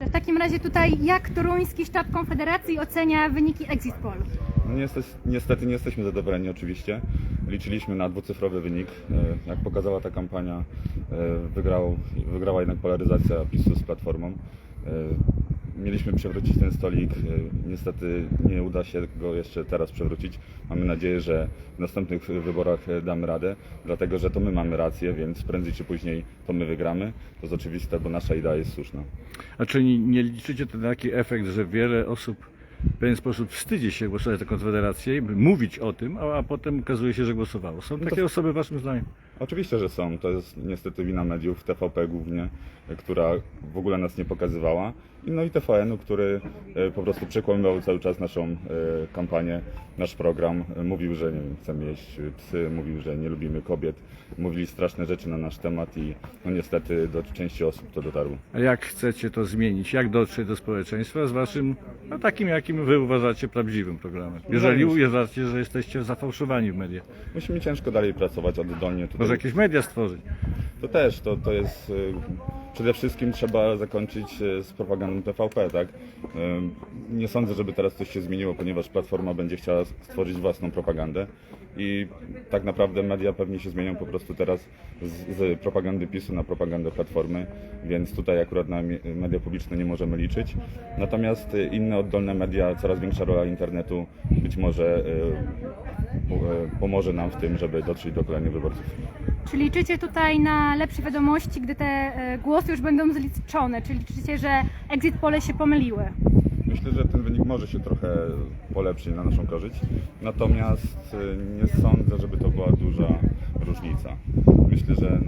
W takim razie tutaj jak toruński sztab Konfederacji ocenia wyniki exit poll? No niestety, niestety nie jesteśmy zadowoleni oczywiście. Liczyliśmy na dwucyfrowy wynik. E, Jak pokazała ta kampania, e, wygrał, wygrała jednak polaryzacja PiSu z Platformą. Mieliśmy przewrócić ten stolik. e, Niestety nie uda się go jeszcze teraz przewrócić. Mamy nadzieję, że w następnych wyborach e, damy radę, dlatego że to my mamy rację, więc prędzej czy później to my wygramy. To jest oczywiste, bo nasza idea jest słuszna. A czy nie liczycie to na taki efekt, że wiele osób w pewien sposób wstydzi się głosować za Konfederację, mówić o tym, a, a potem okazuje się, że głosowało? Są takie osoby waszym zdaniem? Oczywiście, że są. To jest niestety wina mediów, TVP głównie, która w ogóle nas nie pokazywała. I No i TVN-u, który e, po prostu przekłamywał cały czas naszą e, kampanię, nasz program. Mówił, że nie wiem, chcemy jeść psy, mówił, że nie lubimy kobiet. Mówili straszne rzeczy na nasz temat i no niestety do części osób to dotarło. A jak chcecie to zmienić? Jak dotrzeć do społeczeństwa z waszym, no takim jakim wy uważacie prawdziwym programem? Jeżeli uważacie, że jesteście zafałszowani w mediach. Musimy ciężko dalej pracować oddolnie. Tutaj Może jakieś media stworzyć? To też, to, to jest. y, Przede wszystkim trzeba zakończyć y, z propagandą TVP, tak? Nie sądzę, żeby teraz coś się zmieniło, ponieważ Platforma będzie chciała stworzyć własną propagandę i tak naprawdę media pewnie się zmienią po prostu teraz z, z propagandy PiSu na propagandę Platformy, więc tutaj akurat na media publiczne nie możemy liczyć. Natomiast y, inne oddolne media, coraz większa rola internetu być może y, pomoże nam w tym, żeby dotrzeć do kolejnych wyborców. Czy liczycie tutaj na lepsze wiadomości, gdy te e, głosy już będą zliczone? Czy liczycie, że exit pole się pomyliły? Myślę, że ten wynik może się trochę polepszyć na naszą korzyść, natomiast y, nie sądzę, żeby to była duża różnica. Myślę, że